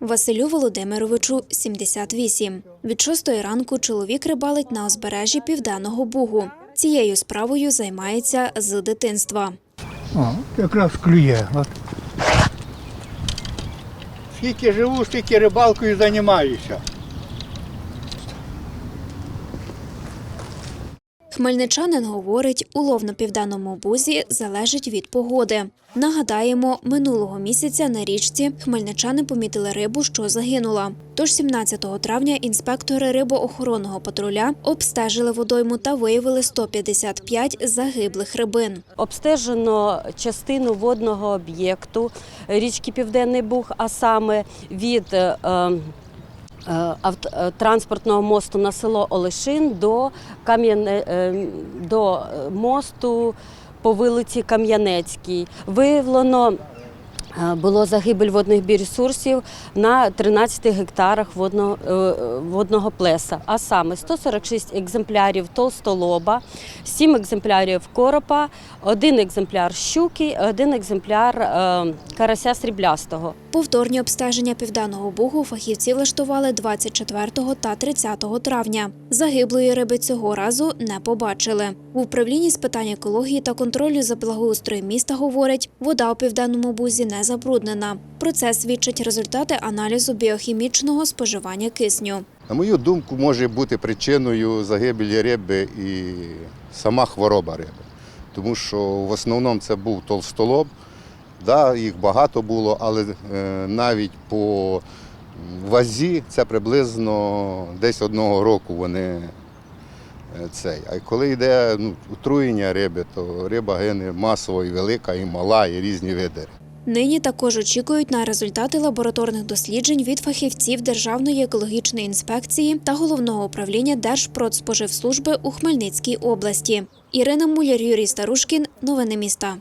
Василю Володимировичу 78. Від шостої ранку чоловік рибалить на узбережжі Південного Бугу. Цією справою займається з дитинства. О, якраз клює. От. Скільки живу, стільки рибалкою займаюся. Хмельничанин говорить, улов на південному бузі залежить від погоди. Нагадаємо, минулого місяця на річці хмельничани помітили рибу, що загинула. Тож 17 травня інспектори рибоохоронного патруля обстежили водойму та виявили 155 загиблих рибин. Обстежено частину водного об'єкту річки Південний Буг, а саме від е, транспортного мосту на село Олешин до, е, до е, мосту по вулиці Кам'янецькій. Виявлено е, було загибель водних біоресурсів на 13 гектарах водного, е, е, водного плеса, а саме 146 екземплярів толстолоба, 7 екземплярів коропа, один екземпляр щуки, один екземпляр е, карася сріблястого. Повторні обстеження південного бугу фахівці влаштували 24 та 30 травня. Загиблої риби цього разу не побачили. В управлінні з питань екології та контролю за благоустроєм міста говорять, вода у південному бузі не забруднена. Про це свідчать результати аналізу біохімічного споживання кисню. На мою думку, може бути причиною загибелі риби і сама хвороба риби. Тому що в основному це був толстолоб. Да, їх багато було, але е, навіть по вазі це приблизно десь одного року вони е, цей. А коли йде ну, отруєння риби, то риба гине масово і велика, і мала, і різні види. Нині також очікують на результати лабораторних досліджень від фахівців Державної екологічної інспекції та головного управління Держпродспоживслужби у Хмельницькій області. Ірина Муляр, Юрій Старушкін. Новини міста.